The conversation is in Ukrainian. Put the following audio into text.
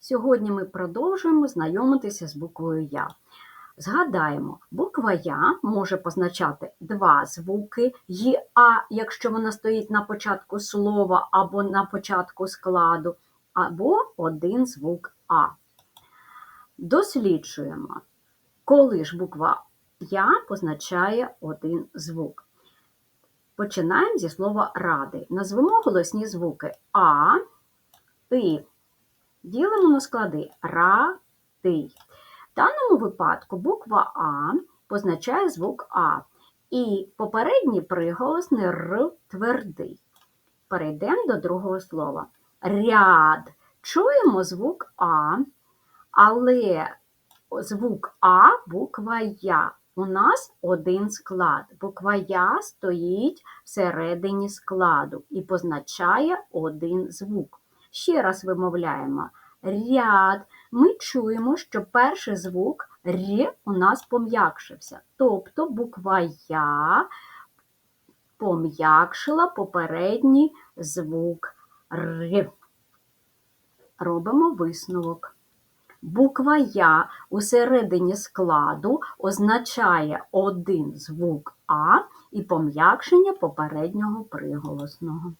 Сьогодні ми продовжуємо знайомитися з буквою Я. Згадаємо, буква Я може позначати два звуки «й», якщо вона стоїть на початку слова або на початку складу, або один звук А. Досліджуємо, коли ж буква Я позначає один звук. Починаємо зі слова ради. Назвемо голосні звуки А, Ти. Ділимо на склади ра, ти. В даному випадку буква А позначає звук А. І попередній приголосний Р твердий. Перейдемо до другого слова. Ряд. Чуємо звук А, але звук А буква Я. У нас один склад. Буква Я стоїть всередині складу і позначає один звук. Ще раз вимовляємо ряд. Ми чуємо, що перший звук Р у нас пом'якшився. Тобто буква Я пом'якшила попередній звук Р. Робимо висновок. Буква Я у середині складу означає один звук А і пом'якшення попереднього приголосного.